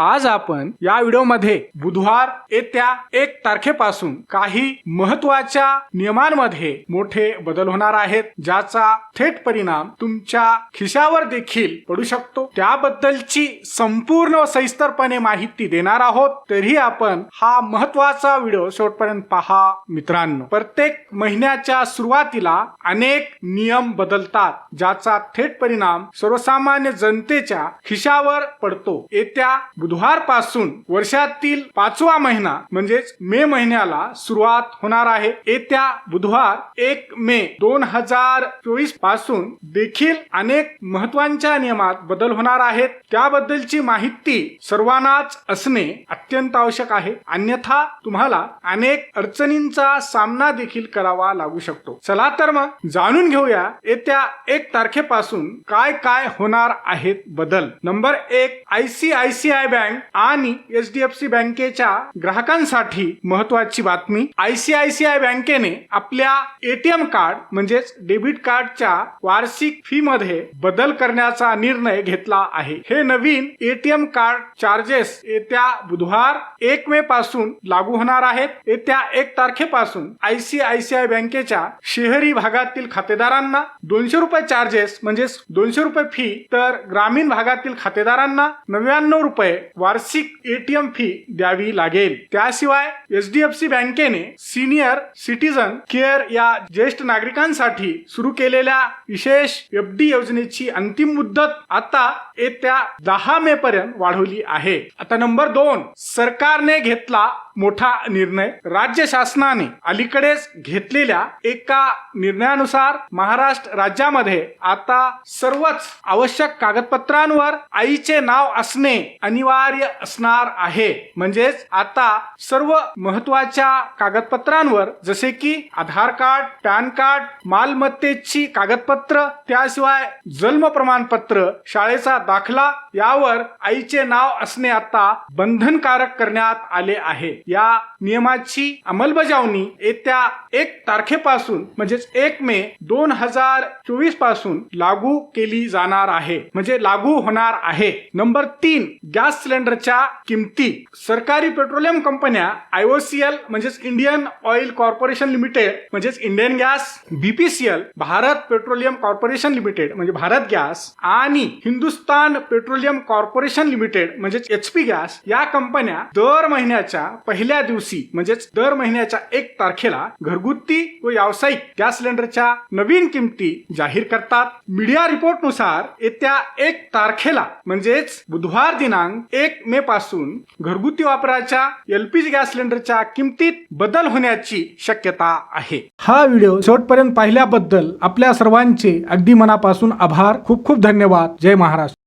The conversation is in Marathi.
आज आपण या व्हिडिओमध्ये बुधवार येत्या एक तारखेपासून काही महत्त्वाच्या नियमांमध्ये मोठे बदल होणार आहेत ज्याचा थेट परिणाम तुमच्या खिशावर देखील पडू शकतो. त्याबद्दलची संपूर्ण सविस्तरपणे माहिती देणार आहोत. तरी आपण हा महत्त्वाचा व्हिडिओ शेवटपर्यंत पहा मित्रांनो. प्रत्येक महिन्याच्या सुरुवातीला अनेक नियम बदलतात ज्याचा थेट परिणाम सर्वसामान्य जनतेच्या खिशावर पडतो. येत्या बुधवारपासून वर्षातील पाचवा महिना म्हणजेच मे महिन्याला सुरुवात होणार आहे. येत्या बुधवार एक मे दोन हजार चोवीसपासून देखील अनेक महत्त्वाच्या नियमात बदल होणार आहेत. त्याबद्दलची माहिती सर्वांनाच असणे अत्यंत आवश्यक आहे. अन्यथा तुम्हाला अनेक अडचणींचा सामना देखील करावा लागू शकतो. चला तर मग जाणून घेऊया येत्या एक तारखेपासून काय काय होणार आहेत बदल. नंबर एक IC I C I bank आणि एच डी एफ सी बँकेच्या ग्राहकांसाठी महत्वाची बातमी. आयसीआयसीआय बँकेने आपल्या एटीएम कार्ड म्हणजेच डेबिट कार्डच्या वार्षिक फी मध्ये बदल करण्याचा निर्णय घेतला आहे. हे नवीन एटीएम कार्ड चार्जेस येत्या बुधवार एक मे पासून लागू होणार आहेत. येत्या एक तारखेपासून आयसीआयसीआय बँकेच्या शहरी भागातील खातेदारांना दोनशे रुपये चार्जेस म्हणजेच दोनशे रुपये फी तर ग्रामीण भागातील खातेदारांना नव्याण्णव रुपये वार्षिक एटीएम फी द्यावी लागेल. त्याशिवाय एचडीएफसी बँकेने सिनियर सिटीजन केअर या ज्येष्ठ नागरिकांसाठी सुरू केलेल्या विशेष एफ डी योजनेची अंतिम मुदत आता येत्या दहा मे पर्यंत वाढवली आहे. आता नंबर दोन सरकारने घेतला मोठा निर्णय. राज्य शासनाने अलीकडेच घेतलेल्या एका निर्णयानुसार महाराष्ट्र राज्यामध्ये आता सर्वच आवश्यक कागदपत्रांवर आईचे नाव असणे अनिवार्य असणार आहे. म्हणजेच आता सर्व महत्त्वाच्या कागदपत्रांवर जसे की आधार कार्ड पॅन कार्ड मालमत्तेची कागदपत्र त्याशिवाय जन्म प्रमाणपत्र शाळेचा दाखला यावर आईचे नाव असणे आता बंधनकारक करण्यात आले आहे. या नियमाची अंमलबजावणी येत्या एक तारखेपासून म्हणजेच एक मे दोन हजार चोवीसपासून लागू केली जाणार आहे. म्हणजे लागू होणार आहे. नंबर तीन गॅस सिलेंडरच्या किमती. सरकारी पेट्रोलियम कंपन्या आयओसीएल म्हणजेच इंडियन ऑइल कॉर्पोरेशन लिमिटेड म्हणजेच Indian gas BPCL Bharat Petroleum Corporation Limited म्हणजे भारत गॅस आणि हिंदुस्तान पेट्रोलियम कॉर्पोरेशन लिमिटेड म्हणजेच एच पी गॅस या कंपन्या दर महिन्याच्या पहिल्या दिवशी म्हणजेच दर महिन्याच्या एक तारखेला घरगुती व व्यावसायिक गॅस सिलेंडरच्या नवीन किमती जाहीर करतात. मीडिया रिपोर्टनुसार येत्या एक तारखेला म्हणजेच बुधवार दिनांक एक मे पासून घरगुती वापराच्या एलपीजी गॅस सिलेंडरच्या किमतीत बदल होण्याची शक्यता आहे. हा व्हिडिओ शेवटपर्यंत पाहिल्याबद्दल आपल्या सर्वांचे अगदी मनापासून आभार. खूप खूप धन्यवाद. जय महाराष्ट्र.